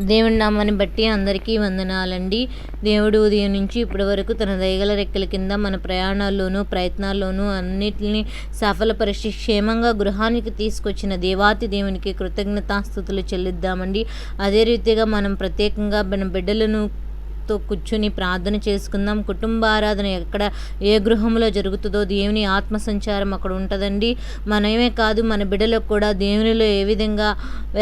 దేవుని నామాన్ని బట్టి అందరికీ వందనాలండి. దేవుడు ఉదయం నుంచి ఇప్పటి వరకు తన దయగల రెక్కల కింద మన ప్రయాణాల్లోనూ ప్రయత్నాల్లోనూ అన్నిటిని సఫలపరిచి క్షేమంగా గృహానికి తీసుకొచ్చిన దేవాతి దేవునికి కృతజ్ఞతాస్థుతులు చెల్లిద్దామండి. అదే రీతిగా మనం ప్రత్యేకంగా మన బిడ్డలను తో కూర్చుని ప్రార్థన చేసుకుందాం. కుటుంబ ఆరాధన ఎక్కడ ఏ గృహంలో జరుగుతుందో దేవుని ఆత్మ సంచారం అక్కడ ఉంటుందండి. మనమే కాదు మన బిడ్డలకు కూడా దేవునిలో ఏ విధంగా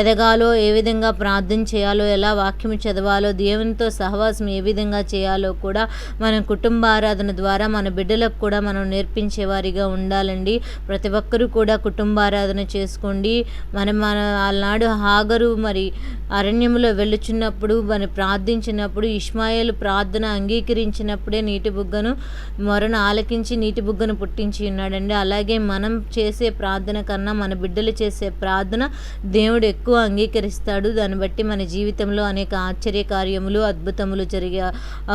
ఎదగాలో ఏ విధంగా ప్రార్థన చేయాలో ఎలా వాక్యం చదవాలో దేవునితో సహవాసం ఏ విధంగా చేయాలో కూడా మనం కుటుంబ ఆరాధన ద్వారా మన బిడ్డలకు కూడా మనం నేర్పించేవారిగా ఉండాలండి. ప్రతి ఒక్కరూ కూడా కుటుంబ ఆరాధన చేసుకోండి. మనం మన ఆనాడు హాగరు మరి అరణ్యంలో వెళ్ళుచున్నప్పుడు మరి ప్రార్థించినప్పుడు ఇస్రాయేల్ ప్రార్థన అంగీకరించినప్పుడే నీటి బుగ్గను మొరను ఆలకించి నీటి బుగ్గను పుట్టించి ఉన్నాడండి. అలాగే మనం చేసే ప్రార్థన కన్నా మన బిడ్డలు చేసే ప్రార్థన దేవుడు ఎక్కువ అంగీకరిస్తాడు. దాన్ని బట్టి మన జీవితంలో అనేక ఆశ్చర్య కార్యములు అద్భుతములు జరిగే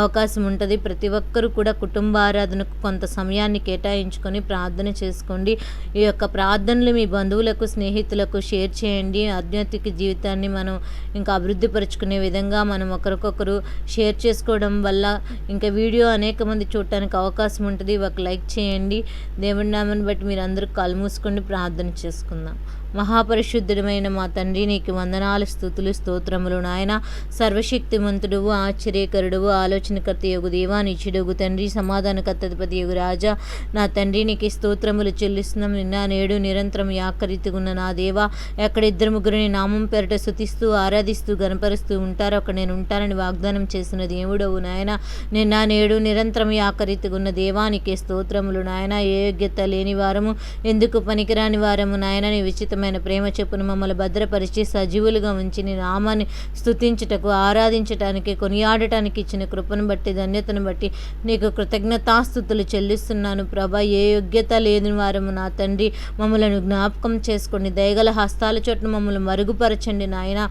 అవకాశం ఉంటుంది. ప్రతి ఒక్కరూ కూడా కుటుంబ ఆరాధనకు కొంత సమయాన్ని కేటాయించుకొని ప్రార్థన చేసుకోండి. ఈ యొక్క ప్రార్థనలు మీ బంధువులకు స్నేహితులకు షేర్ చేయండి. ఆధ్యాత్మిక జీవితాన్ని మనం ఇంకా అభివృద్ధి పరుచుకునే విధంగా మనం ఒకరికొకరు షేర్ చేసుకోవడం వల్ల ఇంకా వీడియో అనేక మంది చూడటానికి అవకాశం ఉంటుంది. ఒక లైక్ చేయండి. దేవుడి నామని బట్టి మీరు అందరూ కళ్ళు మూసుకొని ప్రార్థన చేసుకుందాం. మహాపరిశుద్ధుడమైన మా తండ్రి నీకు వందనాలు స్థుతులు స్తోత్రములు నాయన. సర్వశక్తిమంతుడువు ఆశ్చర్యకరుడు ఆలోచనకర్త యొగు దేవా నిచ్చుడుగు తండ్రి సమాధానకర్తపతి యొగు రాజా. నా తండ్రి నీకు స్తోత్రములు చెల్లిస్తున్నాం. నిన్న నేడు నిరంతరం యాకరితుగున్న నా దేవా. ఎక్కడ ఇద్దరు ముగ్గురిని నామం పేరట శుతిస్తూ ఆరాధిస్తూ గనపరుస్తూ ఉంటారో అక్కడ నేను ఉంటానని వాగ్దానం చేసిన దేవుడవు నాయన. నిన్న నేడు నిరంతరం యాకరితుగున్న దేవానికి స్తోత్రములు నాయన. ఏ యోగ్యత లేని వారము ఎందుకు పనికిరాని వారము నాయన. నీ విచితమైన ప్రేమ చెప్పును మమ్మల్ని భద్రపరిచి సజీవులుగా ఉంచి నీ నామాన్ని స్థుతించుటకు ఆరాధించటానికి కొనియాడటానికి ఇచ్చిన కృపను బట్టి ధన్యతను బట్టి నీకు కృతజ్ఞతాస్థుతులు చెల్లిస్తున్నాను. ప్రభా ఏ యోగ్యత లేని వారము నా తండ్రి. మమ్మలను జ్ఞాపకం చేసుకోండి. దయగల హస్తాల చోట్ల మమ్మల్ని మరుగుపరచండి నాయన.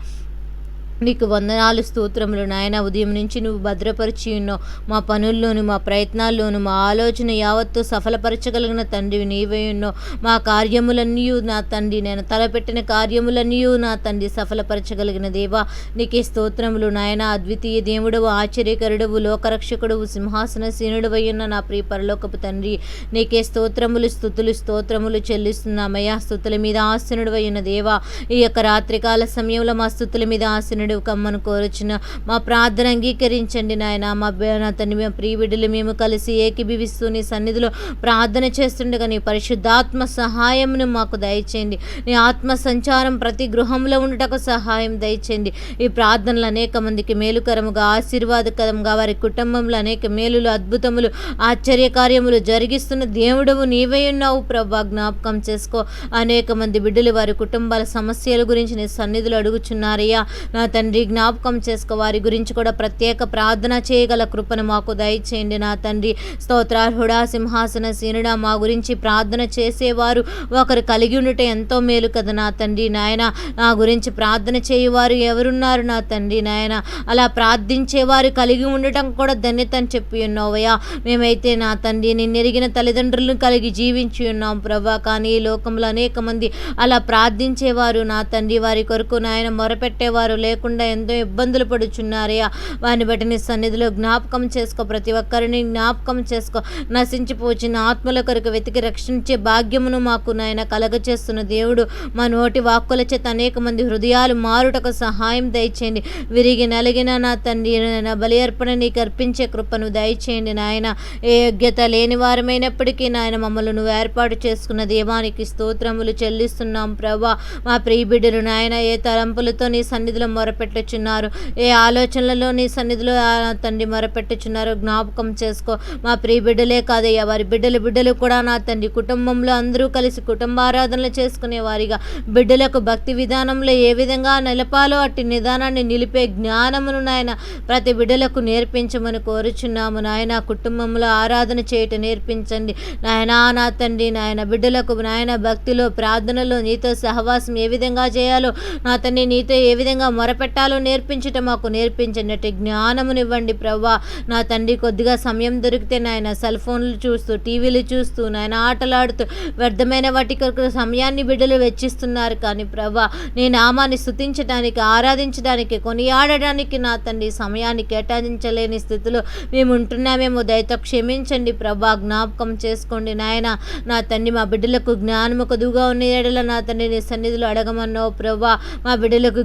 నీకు వందనాలు స్తోత్రములు. నాయన ఉదయం నుంచి నువ్వు భద్రపరిచి ఉన్నావు మా పనుల్లోను మా ప్రయత్నాల్లోను మా ఆలోచన యావత్తు సఫలపరచగలిగిన తండ్రివి నీవే ఉన్నావు మా కార్యములన్నీ నా తండ్రి. నేను తలపెట్టిన కార్యములన్నీ నా తండ్రి. సఫలపరచగలిగిన దేవా నీకే స్తోత్రములు. నాయన అద్వితీయ దేవుడవు ఆశ్చర్యకరుడవు లోకరక్షకుడవు సింహాసన సీనుడవై ఉన్న నా ప్రియ పరలోకపు తండ్రి. నీకే స్తోత్రములు స్థుతులు స్తోత్రములు చెల్లిస్తున్నామయ్యా. స్థుతుల మీద ఆసనుడు ఉన్న దేవా ఈ యొక్క రాత్రికాల సమయంలో మా స్థుతుల మీద ఆసనుడు కమ్మను కోరుచున్న మా ప్రార్థన అంగీకరించండి నాయన. మా అతని మేము తండ్రి ప్రియ బిడ్డలు మేము కలిసి ఏకీభవిస్తూ నీ సన్నిధిలో ప్రార్థన చేస్తుండగా నీ పరిశుద్ధాత్మ సహాయమును మాకు దయచేయండి. నీ ఆత్మ సంచారం ప్రతి గృహంలో ఉండటకు సహాయం దయచేయండి. ఈ ప్రార్థనలు అనేక మందికి మేలుకరముగా ఆశీర్వాదకరంగా వారి కుటుంబంలో అనేక మేలులు అద్భుతములు ఆశ్చర్య కార్యములు జరిగిస్తున్న దేవుడవు నీవే ఉన్నావు ప్రభా. జ్ఞాపకం చేసుకో. అనేక మంది బిడ్డలు వారి కుటుంబాల సమస్యల గురించి నీ సన్నిధులు అడుగుచున్నారయ్యా. నా తండ్రి జ్ఞాపకం చేసుకో వారి గురించి కూడా ప్రత్యేక ప్రార్థన చేయగల కృపను మాకు దయచేయండి నా తండ్రి. స్తోత్రార్హుడా సింహాసన సీనుడా మా గురించి ప్రార్థన చేసేవారు ఒకరు కలిగి ఉండుట ఎంతో మేలు కదా నా తండ్రి నాయన. నా గురించి ప్రార్థన చేయవారు ఎవరున్నారు నా తండ్రి నాయన? అలా ప్రార్థించేవారు కలిగి ఉండటం కూడా ధన్యత అని చెప్పి ఉన్నావయ్యా. మేమైతే నా తండ్రి నిన్నెరిగిన తల్లిదండ్రులను కలిగి జీవించి ఉన్నాం ప్రభా. కానీ ఈ లోకంలో అనేక మంది అలా ప్రార్థించేవారు నా తండ్రి. వారి కొరకు నాయన మొరపెట్టేవారు లేకుండా ఎంతో ఇబ్బందులు పడుచున్నారయ్యా వారిని బట్టి నీ సన్నిధిలో జ్ఞాపకం చేసుకో. ప్రతి ఒక్కరిని జ్ఞాపకం చేసుకో. నశించిపోచిన ఆత్మల కొరకు వెతికి రక్షించే భాగ్యమును మాకు నాయన కలగచేస్తున్న దేవుడు. మా నోటి వాక్కుల చేత అనేక మంది హృదయాలు మారుటకు సహాయం దయచేయండి. విరిగి నలిగిన నా తండ్రి నా బలి అర్పణ నీకు అర్పించే కృపను దయచేయండి నాయన. ఏ యోగ్యత లేని వారమైనప్పటికీ నాయన మమ్మల్ని నువ్వు ఏర్పాటు చేసుకున్న దేవానికి స్తోత్రములు చెల్లిస్తున్నాం ప్రభా. మా ప్రియ బిడ్డలు నాయన ఏ తలంపులతో నీ సన్నిధిలో మొరపెట్టుచున్నారు. ఏ ఆలోచనలలో నీ సన్నిధిలో ఆ తండ్రి మొరపెట్టుచున్నారు. జ్ఞాపకం చేసుకో మా ప్రియ బిడ్డలే కాదయ్యా వారి బిడ్డలు బిడ్డలు కూడా నా తండ్రి కుటుంబంలో అందరూ కలిసి కుటుంబారాధనలు చేసుకునే వారిగా. బిడ్డలకు భక్తి విధానంలో ఏ విధంగా నిలపాలో అట్టి నిదానాన్ని నిలిపే జ్ఞానమును నాయన ప్రతి బిడ్డలకు నేర్పించమని కోరుచున్నాము. నాయన కుటుంబంలో ఆరాధన చేయటం నేర్పించండి. నాయనా నా తండ్రి నాయన బిడ్డలకు నాయన భక్తిలో ప్రార్థనలో నీతో సహవాసం ఏ విధంగా చేయాలో నా తండ్రి నీతో ఏ విధంగా మొరపెట్ట పెట్టాలో నేర్పించట మాకు నేర్పించండి జ్ఞానమునివ్వండి ప్రవ్వా. నా తండ్రి కొద్దిగా సమయం దొరికితే నాయన సెల్ ఫోన్లు చూస్తూ టీవీలు చూస్తూ నాయన ఆటలాడుతూ వ్యర్థమైన వాటి కొరకు సమయాన్ని బిడ్డలు వెచ్చిస్తున్నారు. కానీ ప్రవ్వా నీ నామాన్ని స్థుతించడానికి ఆరాధించడానికి కొనియాడడానికి నా తండ్రి సమయాన్ని కేటాయించలేని స్థితిలో మేము ఉంటున్నామేమో దయతో క్షమించండి ప్రభా జ్ఞాపకం చేసుకోండి నాయన. నా తండ్రి మా బిడ్డలకు జ్ఞానము కొదువుగా ఉన్న ఏడల నా తండ్రి నీ సన్నిధిలో అడగమన్నావు ప్రభా మా బిడ్డలకు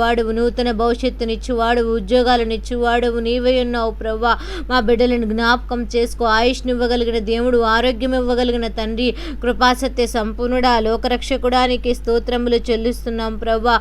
వాడువు నూతన భవిష్యత్తునిచ్చేవాడు ఉద్యోగాలనిచ్చేవాడువు నీవై ఉన్నావు ప్రవ్వా. మా బిడ్డలను జ్ఞాపకం చేసుకో. ఆయుష్ని ఇవ్వగలిగిన దేవుడు ఆరోగ్యం ఇవ్వగలిగిన తండ్రి కృపాసత్య సంపూర్ణుడా లోకరక్షకుడానికి స్తోత్రములు చెల్లిస్తున్నాం ప్రవ్వా.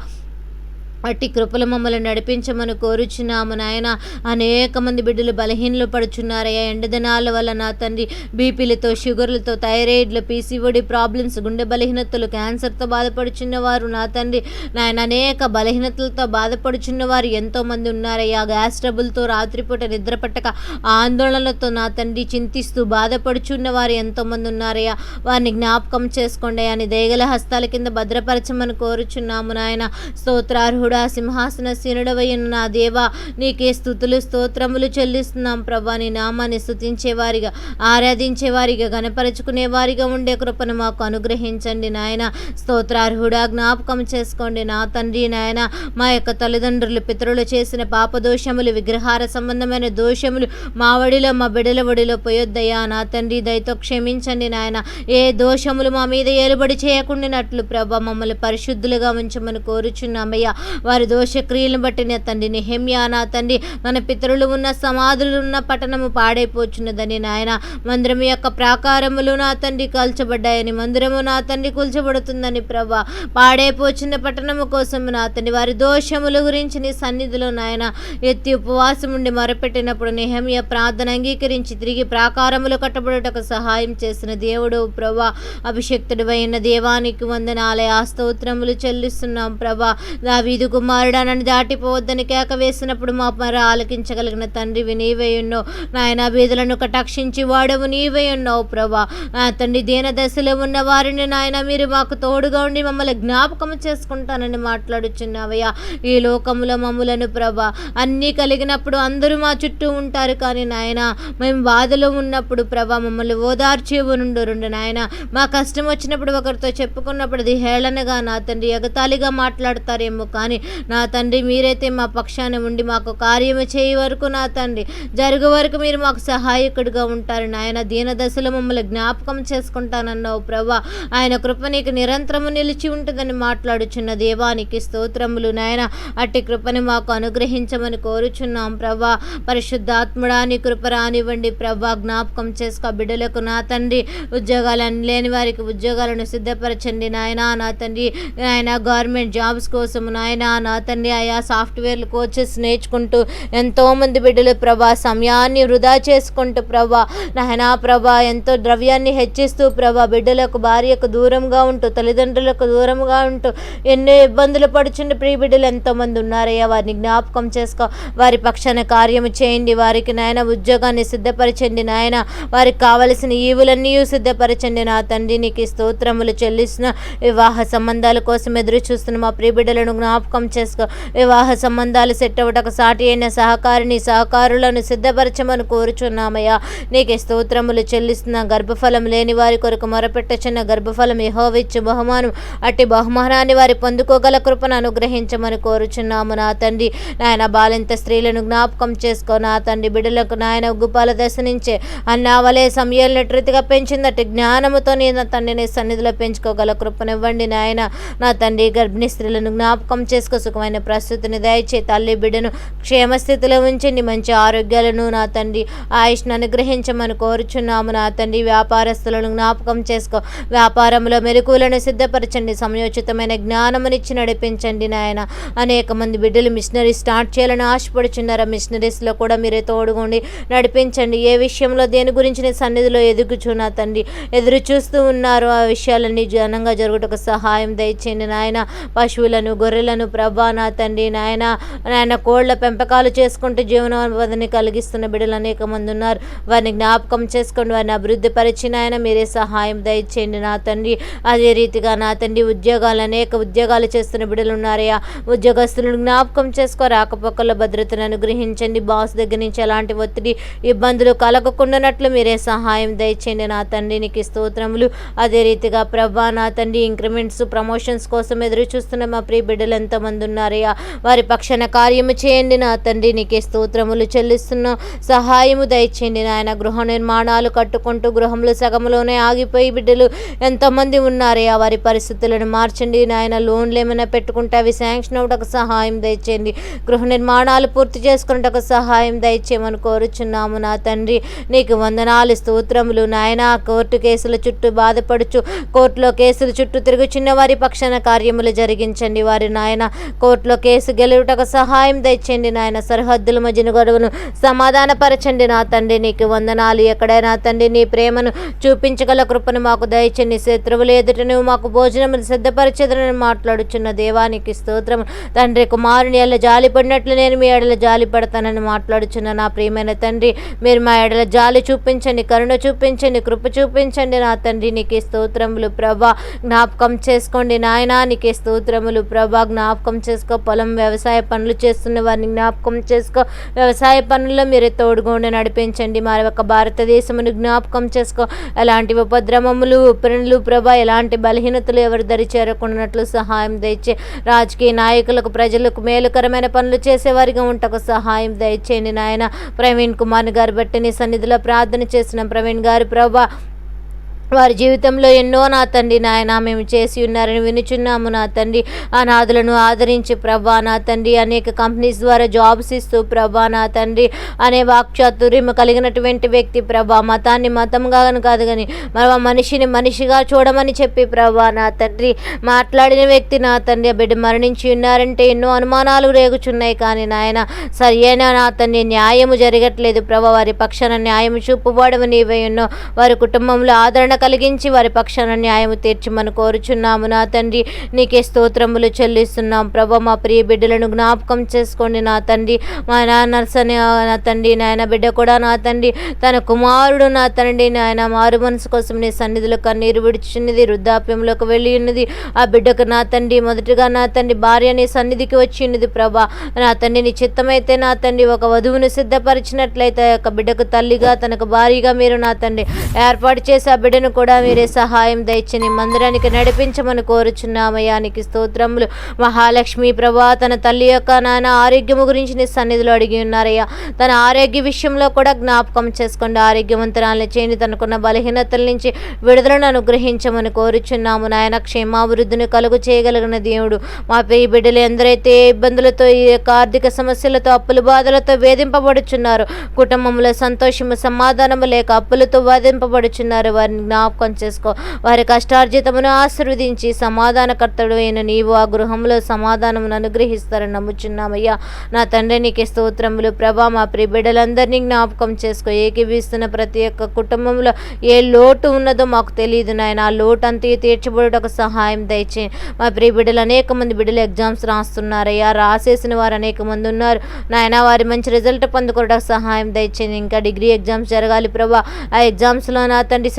అట్టి కృపలు మమ్మల్ని నడిపించమని కోరుచున్నాము నాయన. అనేక మంది బిడ్డలు బలహీనలు పడుచున్నారయ్యా ఎండదనాల వల్ల నా తండ్రి బీపీలతో షుగర్లతో థైరాయిడ్లు పీసీఓడి ప్రాబ్లమ్స్ గుండె బలహీనతలు క్యాన్సర్తో బాధపడుచున్న వారు నా తండ్రి. నాయన అనేక బలహీనతలతో బాధపడుచున్న వారు ఎంతోమంది ఉన్నారయ్యా. గ్యాస్ ట్రబుల్తో రాత్రిపూట నిద్ర పట్టక ఆందోళనలతో నా తండ్రి చింతిస్తూ బాధపడుచున్న వారు ఎంతోమంది ఉన్నారయ్యా. వారిని జ్ఞాపకం చేసుకోండి అని దేగల హస్తాల కింద భద్రపరచమని కోరుచున్నాము నాయన. స్తోత్రార్హుడు సింహాసన సీనుడవయ్యను నా దేవా నీకే స్థుతులు స్తోత్రములు చెల్లిస్తున్నాం ప్రభా. నీ నామాన్ని స్థుతించేవారిగా ఆరాధించేవారిగా గణపరచుకునేవారిగా ఉండే కృపను మాకు అనుగ్రహించండి నాయన. స్తోత్రార్హుడా జ్ఞాపకం చేసుకోండి నా తండ్రి నాయన. మా యొక్క తల్లిదండ్రులు పితరులు చేసిన పాపదోషములు విగ్రహార సంబంధమైన దోషములు మా వడిలో మా బిడల వడిలో పోయొద్దయ్యా. నా తండ్రి దయతో క్షమించండి నాయన. ఏ దోషములు మా మీద ఏలుబడి చేయకుండానట్లు ప్రభా మమ్మల్ని పరిశుద్ధులుగా ఉంచమని కోరుచున్నామయ్యా. వారి దోషక్రియలను బట్టి నా తండ్రి నిహమ్యా నా తండ్రి మన పితరులు ఉన్న సమాధులు ఉన్న పట్టణము పాడైపోచున్నదని నాయన. మందిరం యొక్క ప్రాకారములు నా తండ్రి కాల్చబడ్డాయని మందిరము నా తండ్రి కూల్చబడుతుందని ప్రభా. పాడైపోచున్న పట్టణము కోసం నా తండ్రి వారి దోషముల గురించి నీ సన్నిధిలో నాయన ఎత్తి ఉపవాసం ఉండి మొరపెట్టినప్పుడు నిహమ్య ప్రార్థన అంగీకరించి తిరిగి ప్రాకారములు కట్టబడుటకు సహాయం చేసిన దేవుడు ప్రభా. అభిషక్తుడు అయిన దేవానికి వందనాలయ స్తోత్రములు చెల్లిస్తున్నాం ప్రభా. దావీదు కుమారుడా నన్ను దాటిపోవద్దని కేక వేసినప్పుడు మా మరి ఆలకించగలిగిన తండ్రివి నీవై ఉన్నావు నాయన బీదులను కటాక్షించి వాడవు నీవై ఉన్నావు ప్రభా. తండ్రి దీన దశలో ఉన్న వారిని నాయన మీరు మాకు తోడుగా ఉండి మమ్మల్ని జ్ఞాపకం చేసుకుంటానని మాట్లాడుచున్నావయ్యా. ఈ లోకములో మమ్ములను ప్రభా అన్నీ కలిగినప్పుడు అందరూ మా చుట్టూ ఉంటారు కానీ నాయన మేము బాధలో ఉన్నప్పుడు ప్రభా మమ్మల్ని ఓదార్చి నుండు రెండు నాయన. మా కష్టం వచ్చినప్పుడు ఒకరితో చెప్పుకున్నప్పుడు అది హేళనగా నా తండ్రి ఎగతాళిగా మాట్లాడతారేమో కానీ నా తండ్రి మీరైతే మా పక్షాన ఉండి మాకు కార్యము చేయ వరకు నా తండ్రి. జరుగు వరకు మీరు మాకు సహాయకుడిగా ఉంటారు. నాయన దీన దశలో మమ్మల్ని జ్ఞాపకం చేసుకుంటానన్నావు ప్రభా. ఆయన కృప నీకు నిరంతరము నిలిచి ఉంటుందని మాట్లాడుచున్న దేవానికి స్తోత్రములు. నాయన అట్టి కృపని మాకు అనుగ్రహించమని కోరుచున్నాం ప్రభా. పరిశుద్ధాత్ముడాని కృప రానివ్వండి ప్రభా. జ్ఞాపకం చేసుకో బిడ్డలకు నా తండ్రి. ఉద్యోగాలు లేని వారికి ఉద్యోగాలను సిద్ధపరచండి నాయన. నా తండ్రి నాయన గవర్నమెంట్ జాబ్స్ కోసం నాయన నా తండ్రి ఆయా సాఫ్ట్వేర్లు కోచెస్ నేర్చుకుంటూ ఎంతోమంది బిడ్డలు ప్రభా సమయాన్ని వృధా చేసుకుంటూ ప్రభా నాయనా ప్రభా ఎంతో ద్రవ్యాన్ని హెచ్చిస్తూ ప్రభా బిడ్డలకు భార్యకు దూరంగా ఉంటూ తల్లిదండ్రులకు దూరంగా ఉంటూ ఎన్నో ఇబ్బందులు పడుచుండి ప్రియ బిడ్డలు. ఎంతోమంది ఉన్నారయ్యా వారిని జ్ఞాపకం చేసుకో. వారి పక్షాన కార్యము చేయండి. వారికి నాయన ఉద్యోగాన్ని సిద్ధపరచండి. నాయన వారికి కావలసిన ఈవులన్నీ సిద్ధపరచండి. నా తండ్రి నీకు స్తోత్రములు చెల్లిస్తున్న వివాహ సంబంధాల కోసం ఎదురు చూస్తున్న మా ప్రియ బిడ్డలను జ్ఞాపకం చేసుకో. వివాహ సంబంధాలు సెట్ అవ్వటకు సాటి అయిన సహకారిని సహకారులను సిద్ధపరచమని కోరుచున్నామయ్యా. నీకే స్తోత్రములు చెల్లిస్తున్న గర్భఫలం లేని వారి కొరకు మొరపెట్టచున్న గర్భఫలం యహోవిచ్చు బహుమానం అట్టి బహుమానాన్ని వారి పొందుకోగల కృపను అనుగ్రహించమని కోరుచున్నాము నా తండ్రి. నాయన బాలింత స్త్రీలను జ్ఞాపకం చేసుకో. నా తండ్రి బిడ్డలకు నాయన ఉగ్గుపాల దశ నుంచే అన్నావలే సమయాలను రీతిగా పెంచిందట్టి జ్ఞానముతో నీ నా సన్నిధిలో పెంచుకోగల కృపనివ్వండి నాయన. నా తండ్రి గర్భిణీ స్త్రీలను జ్ఞాపకం చేసుకో సుఖమైన ప్రస్తుతిని దయచే తల్లి బిడ్డను క్షేమస్థితిలో ఉంచండి. మంచి ఆరోగ్యాలను నా తండ్రి ఆయుష్ను అనుగ్రహించమని కోరుచున్నాము. నా తండ్రి వ్యాపారస్తులను జ్ఞాపకం చేసుకో. వ్యాపారంలో మెలకువలను సిద్ధపరచండి. సమయోచితమైన జ్ఞానమునిచ్చి నడిపించండి నాయన. అనేక మంది బిడ్డలు మిషనరీ స్టార్ట్ చేయాలని ఆశపడుచున్నారు. ఆ మిషనరీస్లో కూడా మీరే తోడుగుండి నడిపించండి. ఏ విషయంలో దేని గురించి నీ సన్నిధిలో ఎదుగుచున్నా తండ్రి ఎదురు చూస్తూ ఉన్నారు ఆ విషయాలన్నీ ఘనంగా జరుగుటకు సహాయం దయచేయండి నాయన. పశువులను గొర్రెలను ప్రభా నా తండ్రి నాయన నాయన కోళ్ళ పెంపకాలు చేసుకుంటూ జీవనోపాధిని కలిగిస్తున్న బిడ్డలు అనేక మంది ఉన్నారు. వారిని జ్ఞాపకం చేసుకోండి వారిని అభివృద్ధి పరిచిన ఆయన మీరే సహాయం దయచేయండి నా తండ్రి. అదే రీతిగా నా తండ్రి ఉద్యోగాలు అనేక ఉద్యోగాలు చేస్తున్న బిడ్డలు ఉన్నారయ్యా. ఉద్యోగస్తులను జ్ఞాపకం చేసుకో రాకపోకల భద్రతను అనుగ్రహించండి. బాస్ దగ్గర నుంచి ఎలాంటి ఒత్తిడి ఇబ్బందులు కలగకుండానట్లు మీరే సహాయం దయచేయండి నా తండ్రి. నీకు స్తోత్రములు. అదే రీతిగా ప్రభా నా తండ్రి ఇంక్రిమెంట్స్ ప్రమోషన్స్ కోసం ఎదురు చూస్తున్న మా ప్రియ బిడ్డలు ఎంతమంది ఉన్నారయ్యా వారి పక్షాన కార్యము చేయండి నా తండ్రి. నీకే స్తోత్రములు చెల్లిస్తున్నా. సహాయము దయచేయండి నాయన. గృహ నిర్మాణాలు కట్టుకుంటూ గృహంలో సగంలోనే ఆగిపోయి బిడ్డలు ఎంతమంది ఉన్నారయ్యా వారి పరిస్థితులను మార్చండి నాయన. లోన్లు ఏమైనా పెట్టుకుంటే అవి శాంక్షన్ అవ్వటకు సహాయం దయచేయండి. గృహ నిర్మాణాలు పూర్తి చేసుకున్నటకు సహాయం దయచేయమని కోరుచున్నాము నా తండ్రి. నీకు వందనాలు స్తోత్రములు నాయన. కోర్టు కేసుల చుట్టూ బాధపడుచు కోర్టులో కేసుల చుట్టూ తిరుగుచున్న వారి పక్షాన కార్యములు జరిగించండి. వారి నాయన కోర్టులో కేసు గెలుటకు సహాయం తెచ్చండి నాయన. సరిహద్దుల మధ్యన గొడవను సమాధానపరచండి నా తండ్రి. నీకు వందనాలు. ఎక్కడైనా తండ్రి నీ ప్రేమను చూపించగల కృపను మాకు దయచండి శత్రువులు ఎదుట నువ్వు మాకు భోజనం సిద్ధపరిచేదని మాట్లాడుచున్న దేవానికి స్తోత్రం తండ్రి కుమారుని ఎడల జాలి పడినట్లు నేను మీ ఎడల జాలి పడతానని మాట్లాడుచున్న నా ప్రియమైన తండ్రి మీరు మా ఎడల జాలి చూపించండి కరుణ చూపించండి కృప చూపించండి నా తండ్రి. నీకు స్తోత్రములు ప్రభా. జ్ఞాపకం చేసుకోండి నాయనా. నీకే స్తోత్రములు ప్రభా. జ్ఞాపకం చేసుకో. పొలం వ్యవసాయ పనులు చేస్తున్న వారిని జ్ఞాపకం చేసుకో. వ్యవసాయ పనుల్లో మీరే తోడుగుండి నడిపించండి. మరి ఒక భారతదేశమును జ్ఞాపకం చేసుకో. ఎలాంటి ఉపద్రవములు ఉపరణులు ప్రభా ఎలాంటి బలహీనతలు ఎవరి దరి చేరకున్నట్లు సహాయం దయచే. రాజకీయ నాయకులకు ప్రజలకు మేలుకరమైన పనులు చేసేవారిగా ఉంటకు సహాయం దయచేయండి నాయన. ప్రవీణ్ కుమార్ గారు బట్టి నీ సన్నిధిలో ప్రార్థన చేసిన ప్రవీణ్ గారు ప్రభా వారి జీవితంలో ఎన్నో నా తండ్రి నాయన మేము చేసి ఉన్నారని వినుచున్నాము నా తండ్రి. అనాథులను ఆదరించి ప్రభా నా తండ్రి అనేక కంపెనీస్ ద్వారా జాబ్స్ ఇస్తూ ప్రభా నా తండ్రి అనే వాక్చాతుర్యం కలిగినటువంటి వ్యక్తి ప్రభా. మతాన్ని మతంగా కాదు కానీ మన మనిషిని మనిషిగా చూడమని చెప్పి ప్రభా నా తండ్రి. మాట్లాడిన వ్యక్తి నా తండ్రి ఆ బిడ్డ మరణించి ఉన్నారంటే ఎన్నో అనుమానాలు రేగుచున్నాయి కానీ నాయన సరియైన నా తండ్రి న్యాయము జరగట్లేదు ప్రభా. వారి పక్షాన న్యాయం చూపుబడమని నీవై ఎన్నో వారి కుటుంబంలో ఆదరణ కలిగించి వారి పక్షాన న్యాయము తీర్చమని కోరుచున్నాము. నా తండ్రి నీకే స్తోత్రములు చెల్లిస్తున్నాం. ప్రభా మా ప్రియ బిడ్డలను జ్ఞాపకం చేసుకోండి నా తండ్రి. మా నాన్న సని నా తండ్రి నాయన బిడ్డ కూడా నా తండ్రి. తన కుమారుడు నా తండ్రి నాయన మారు మనసు కోసం నీ సన్నిధిలో కన్నీరు విడిచిన్నది వృద్ధాప్యంలోకి వెళ్ళి ఉన్నది ఆ బిడ్డకు నా తండ్రి మొదటిగా నా తండ్రి భార్య నీ సన్నిధికి వచ్చి ఉన్నది ప్రభా. నా తండ్రి నీ చిత్తమైతే నా తండ్రి ఒక వధువును సిద్ధపరిచినట్లయితే ఆ యొక్క బిడ్డకు తల్లిగా తనకు భార్యగా మీరు నా తండ్రి. ఏర్పాటు చేసి ఆ బిడ్డను కూడా మీరే సహాయం దయచని మందిరానికి నడిపించమని కోరుచున్నామయానికి స్తోత్రములు. మహాలక్ష్మి ప్రభా తన తల్లి యొక్క నాన్న ఆరోగ్యము గురించి నీ సన్నిధిలో అడిగి ఉన్నారయ్యా. తన ఆరోగ్య విషయంలో కూడా జ్ఞాపకం చేసుకోండి. ఆరోగ్యవంతరాలను చేయండి. తనకున్న బలహీనతల నుంచి విడుదలను అనుగ్రహించమని కోరుచున్నాము. నాయన క్షేమాభివృద్ధిని కలుగు చేయగలిగిన దేవుడు. మా పేయి బిడ్డలు ఎందరైతే ఇబ్బందులతో ఈ యొక్క ఆర్థిక సమస్యలతో అప్పుల బాధలతో వేధింపబడుచున్నారు కుటుంబంలో సంతోషము సమాధానము లేక అప్పులతో బాధింపబడుచున్నారు వారిని జ్ఞాపకం చేసుకో. వారి కష్టార్జితమును ఆశీర్వదించి సమాధానకర్తడు అయిన నీవు ఆ గృహంలో సమాధానమును అనుగ్రహిస్తారని నమ్ముచున్నామయ్యా. నా తండ్రి నీకే స్తోత్రములు. ప్రభా మా ప్రియ బిడ్డలందరినీ జ్ఞాపకం చేసుకో. ఏకీవిస్తున్న ప్రతి ఒక్క కుటుంబంలో ఏ లోటు ఉన్నదో మాకు తెలియదు నాయన. ఆ లోటు అంతా తీర్చబడుటకు సహాయం దయచే. మా ప్రియ బిడ్డలు అనేక మంది బిడ్డలు ఎగ్జామ్స్ రాస్తున్నారయ్యా. రాసేసిన వారు అనేక మంది ఉన్నారు. నాయన వారి మంచి రిజల్ట్ పొందుకోవడానికి సహాయం దయచేయండి ఇంకా డిగ్రీ ఎగ్జామ్స్ జరగాలి ప్రభా. ఆ ఎగ్జామ్స్లో నా తండ్రి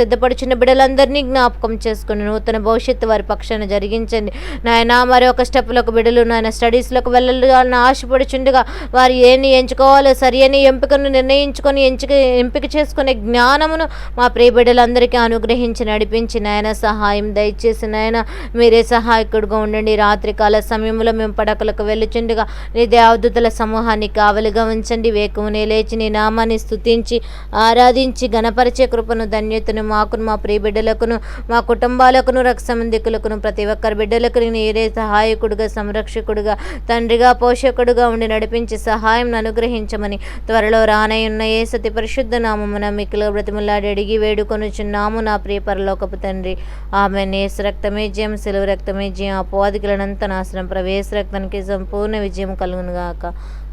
సిద్ధపడుచున్న బిడ్డలందరినీ జ్ఞాపకం చేసుకుని నూతన భవిష్యత్తు వారి పక్షాన జరిగించండి. నాయన మరొక ఒక స్టెప్లకు బిడ్డలు నాయన స్టడీస్లకు వెళ్ళాలని ఆశపడుచుండగా వారు ఏని ఎంచుకోవాలో సరి అని ఎంపికను నిర్ణయించుకొని ఎంచుక ఎంపిక చేసుకునే జ్ఞానమును మా ప్రియ బిడ్డలందరికీ అనుగ్రహించి నడిపించి నాయన సహాయం దయచేసి నాయన మీరే సహాయకుడుగా ఉండండి. రాత్రికాల సమయంలో మేము పడకలకు వెళ్ళుచుండగా నీ దేవదూతల సమూహాన్ని కావలిగా ఉంచండి. వేకువునే లేచి నీ నామాన్ని స్థుతించి ఆరాధించి గణపరిచే కృపను ధన్యతను మాకును మా ప్రియ బిడ్డలకును మా కుటుంబాలకును రక్షమందికులకును ప్రతి ఒక్కరి బిడ్డలకు నీరే సహాయకుడుగా సంరక్షకుడుగా తండ్రిగా పోషకుడుగా ఉండి నడిపించి సహాయం అనుగ్రహించమని త్వరలో రానయ్యున్న ఏ సతి పరిశుద్ధ నామమున మిక్కులు బ్రతిమలాడి అడిగి వేడుకొనుచున్నాము నా ప్రియ పరలోకపు తండ్రి. ఆమె నేస రక్తమే జయం సెలవు రక్తమే జయం అపోవాదికులనంత నాశనం ప్రవేశ రక్తానికి సంపూర్ణ విజయం కలుగునుగాక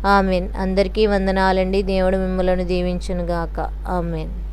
ఆమెన్. అందరికీ వందనాలండి. దేవుడు మిమ్మలను దీవించునుగాక ఆమెన్.